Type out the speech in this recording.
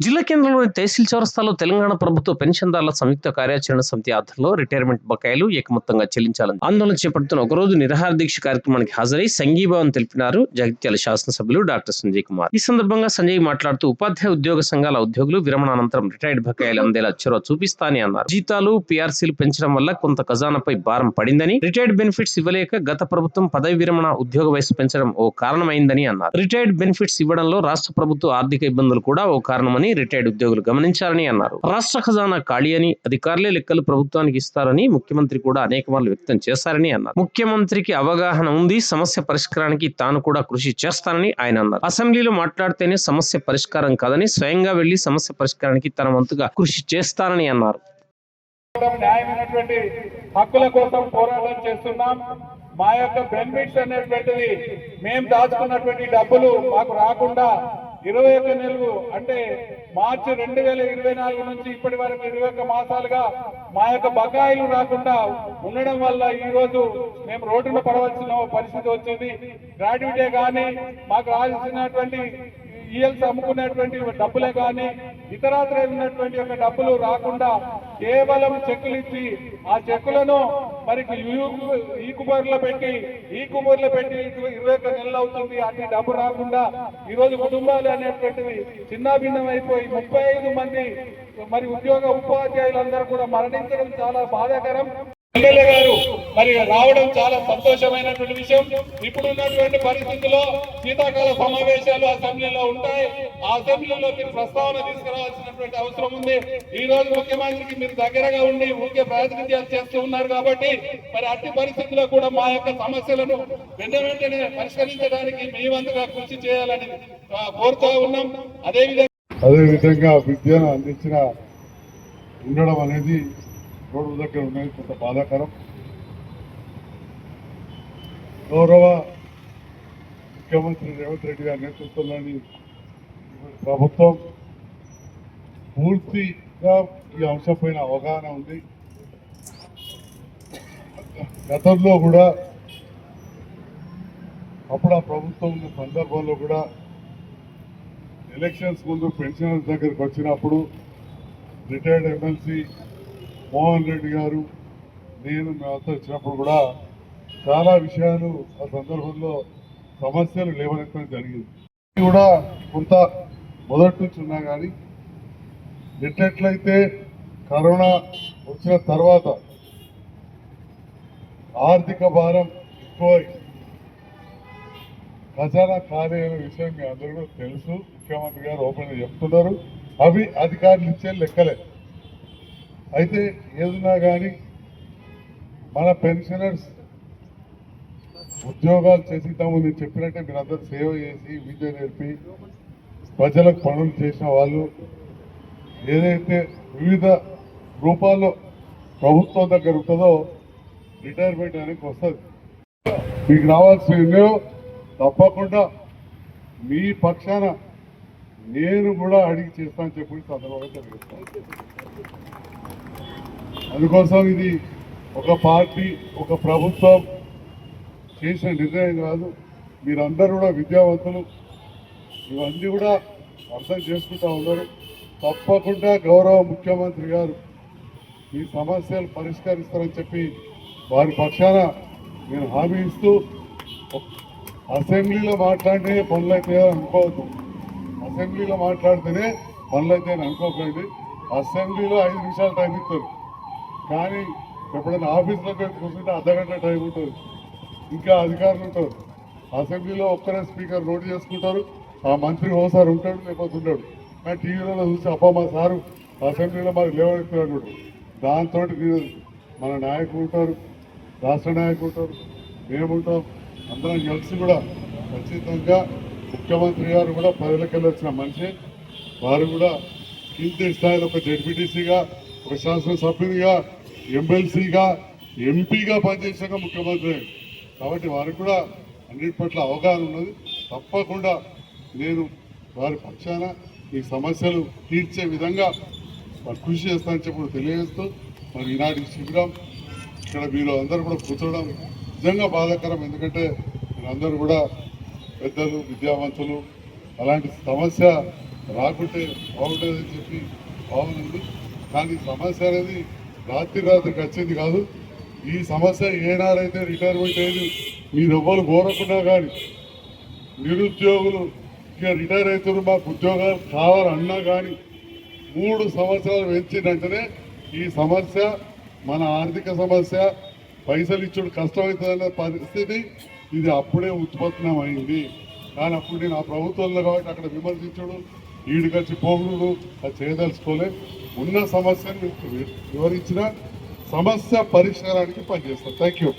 జిల్లా కేంద్రంలోని తహసీల్ చౌరస్తాలో తెలంగాణ ప్రభుత్వ పెన్షన్దారుల సంయుక్త కార్యాచరణ సమితి ఆధ్వర్యంలో రిటైర్మెంట్ బకాయిలు ఏకమొత్తంగా చెల్లించాలని ఆందోళన చేపడుతున్న ఒకరోజు నిరాహార దీక్ష కార్యక్రమానికి హాజరై సంఘీభావం తెలిపినారు జగిత్యాల శాసనసభ్యులు డాక్టర్ సంజయ్ కుమార్. ఈ సందర్భంగా సంజయ్ మాట్లాడుతూ ఉపాధ్యాయ ఉద్యోగ సంఘాల ఉద్యోగులు విరమణ అనంతరం రిటైర్డ్ బకాయిలు అందేలా చొరవ చూపిస్తానని అన్నారు. జీతాలు పీఆర్సీలు పెంచడం వల్ల కొంత ఖజానాపై భారం పడిందని రిటైర్డ్ బెనిఫిట్స్ ఇవ్వలేక గత ప్రభుత్వం పదవి విరమణ ఉద్యోగ వయసు పెంచడం ఓ కారణమైందని అన్నారు. రిటైర్డ్ బెనిఫిట్స్ ఇవ్వడంలో రాష్ట్ర ప్రభుత్వ ఆర్థిక ఇబ్బందులు కూడా ఓ కారణమని రిటైర్డ్ ఉద్యోగులు గమనించారని అన్నారు. రాష్ట్ర ఖజానా ఖాళీ అని అధికారులే లెక్కలు ప్రభుత్వానికి ఇస్తారని ముఖ్యమంత్రి కూడా అనేక మార్లు వ్యక్తం చేశారని అన్నారు. ముఖ్యమంత్రికి అవగాహన ఉంది సమస్య పరిష్కారానికి తాను కూడా కృషి చేస్తానని ఆయన అన్నారు. అసెంబ్లీలో మాట్లాడితేనే సమస్య పరిష్కారం కాదని స్వయంగా వెళ్ళి సమస్య పరిష్కారానికి తన వంతుగా కృషి చేస్తానని అన్నారు. న్యాయమైనటువంటి హక్కుల కోసం పోరాటం చేస్తున్నాం. మా యొక్క బెనిఫిట్స్ అనేటువంటిది మేము దాచుకున్నటువంటి డబ్బులు మాకు రాకుండా ఇరవై ఒక్క నెలలు అంటే మార్చి రెండు వేల ఇరవై నాలుగు నుంచి ఇప్పటి వరకు ఇరవై ఒక్క మాసాలుగా మా యొక్క బకాయిలు రాకుండా ఉండడం వల్ల ఈ రోజు మేము రోడ్డున పడవలసిన పరిస్థితి వచ్చింది. గ్రాడ్యుయేటే కానీ మాకు రాల్సినటువంటి ఈఎల్స్ అమ్ముకునేటువంటి డబ్బులే కానీ ఇతరాత్ర ఉన్నటువంటి యొక్క డబ్బులు రాకుండా కేవలం చెక్కులు ఇచ్చి ఆ చెక్కులను మరి ఈ కుమారులో పెట్టి ఈ కుమారులో పెట్టి ఇరవై ఒక్క నెలలు అవుతుంది. అన్ని డబ్బు రాకుండా ఈ రోజు కుటుంబాలు అనేటువంటివి చిన్నాభిన్నం అయిపోయి ముప్పై ఐదు మంది మరి ఉద్యోగ ఉపాధ్యాయులందరూ కూడా మరణించడం చాలా బాధాకరం. ఎమ్మెల్యే గారు మరి రావడం చాలా సంతోషమైనటువంటి విషయం. ఇప్పుడు ఉన్నటువంటి పరిస్థితుల్లో శీతాకాల సమావేశాలు అసెంబ్లీలో ఉంటాయి. ఆ అసెంబ్లీలో మీరు ప్రస్తావన తీసుకురావాల్సినటువంటి అవసరం ఉంది. ఈ రోజు ముఖ్యమంత్రికి మీరు దగ్గరగా ఉండి ఊరికే ప్రాతినిధ్యాలు చేస్తూ ఉన్నారు కాబట్టి మరి అట్టి పరిస్థితుల్లో కూడా మా యొక్క సమస్యలను వెంట వెంటనే పరిష్కరించడానికి మీ వంతుగా కృషి చేయాలని కోరుతూ ఉన్నాం. అదేవిధంగా అదేవిధంగా విద్యను అందించిన ఉండడం అనేది రోడ్డు దగ్గర ఉండేది కొంత బాధాకరం. గౌరవ ముఖ్యమంత్రి రేవంత్ రెడ్డి గారి నేతృత్వంలోని ప్రభుత్వం పూర్తిగా ఈ అంశంపైన అవగాహన ఉంది. గతంలో కూడా అప్పుడు ఆ ప్రభుత్వం ఉన్న సందర్భంలో కూడా ఎలక్షన్స్ ముందు పెన్షనర్స్ దగ్గరికి వచ్చినప్పుడు రిటైర్డ్ ఎమ్మెల్సీ మోహన్ రెడ్డి గారు నేను మేమంతా వచ్చినప్పుడు కూడా చాలా విషయాలు ఆ సందర్భంలో సమస్యలు లేవనెత్తడం జరిగింది. ఇది కూడా కొంత మొదటి నుంచి ఉన్నా కానీ ఎట్లెట్లయితే కరోనా వచ్చిన తర్వాత ఆర్థిక భారం ఎక్కువ ఖజానా ఖాళీ విషయం మీ అందరూ కూడా తెలుసు. ముఖ్యమంత్రి గారు ఓపెన్ చెప్తున్నారు. అవి అధికారులు ఇచ్చే లెక్కలే. అయితే ఏదున్నా కానీ మన పెన్షనర్స్ ఉద్యోగాలు చేసిద్దాము నేను చెప్పినట్టే మీరందరూ సేవ చేసి విద్య నేర్పి ప్రజలకు పనులు చేసిన వాళ్ళు ఏదైతే వివిధ రూపాల్లో ప్రభుత్వం దగ్గర ఉంటుందో రిటైర్మెంట్ అనేది వస్తుంది. మీకు రావాల్సిన తప్పకుండా మీ పక్షాన నేను కూడా అడిగి చేస్తానని చెప్పి సందర్భంగా తెలియజేస్తాను. అందుకోసం ఇది ఒక పార్టీ ఒక ప్రభుత్వం చేసిన నిర్ణయం కాదు. మీరందరూ కూడా విద్యావంతులు. ఇవన్నీ కూడా అర్థం చేసుకుంటా ఉన్నారు. తప్పకుండా గౌరవ ముఖ్యమంత్రి గారు ఈ సమస్యలు పరిష్కరిస్తారని చెప్పి వారి పక్షాన నేను హామీ ఇస్తూ అసెంబ్లీలో మాట్లాడితే పనులు అయితే అనుకోవద్దు. అసెంబ్లీలో మాట్లాడితేనే పనులు అయితే అనుకోకండి. అసెంబ్లీలో ఐదు నిమిషాలు టైం ఇస్తారు. కానీ ఎప్పుడైనా ఆఫీస్లో కూర్చుంటే అర్ధగంట టైం ఉంటుంది. ఇంకా అధికారులు ఉంటారు. అసెంబ్లీలో ఒక్కరే స్పీకర్ నోట్ చేసుకుంటారు. ఆ మంత్రి ఓసారి ఉంటాడు లేకపోతే ఉంటాడు కానీ టీవీలో చూసి అబ్బా మా సారు అసెంబ్లీలో మాకు లేవనెత్తున్నాడు దాంతో మన నాయకులు ఉంటారు రాష్ట్ర నాయకులు ఉంటారు మేముంటాం అందరం కలిసి కూడా ఖచ్చితంగా ముఖ్యమంత్రి గారు కూడా ప్రజలకెళ్ళి వచ్చిన మనిషి. వారు కూడా కింది స్థాయిలో ఒక జడ్పీటీసీగా ఒక శాసనసభ్యునిగా ఎమ్మెల్సీగా ఎంపీగా పనిచేసాక ముఖ్యమంత్రి. కాబట్టి వారికి కూడా అన్నిటి పట్ల అవగాహన ఉన్నది. తప్పకుండా నేను వారి పక్షాన ఈ సమస్యలు తీర్చే విధంగా వారు కృషి చేస్తానని చెప్పి తెలియజేస్తూ మరి ఈనాటి శిబిరం ఇక్కడ మీరు అందరూ కూడా కూర్చోవడం నిజంగా బాధాకరం. ఎందుకంటే మీరందరూ కూడా పెద్దలు విద్యావంతులు అలాంటి సమస్య రాకుంటే బాగుంటుందని చెప్పి బాగుంది కానీ సమస్య అనేది రాత్రి రాత్రికి వచ్చింది కాదు. ఈ సమస్య ఏనాడైతే రిటైర్మెంట్ అయ్యేది మీరు ఎవ్వరు కోరకున్నా కానీ నిరుద్యోగులు ఇక రిటైర్ అవుతున్నారు మాకు ఉద్యోగాలు కావాలన్నా కానీ మూడు సంవత్సరాలు పెంచిందంటేనే ఈ సమస్య మన ఆర్థిక సమస్య పైసలు ఇచ్చుడు కష్టమవుతుందనే పరిస్థితి ఇది అప్పుడే ఉత్పన్నమైంది. కానీ అప్పుడు నేను ఆ ప్రభుత్వంలో కాబట్టి అక్కడ విమర్శించుడు ఈడికొచ్చి పోగుడు అది చేయదలుచుకోలే. ఉన్న సమస్యను వివరించిన సమస్య పరిష్కారానికి పనిచేస్తాం. Thank you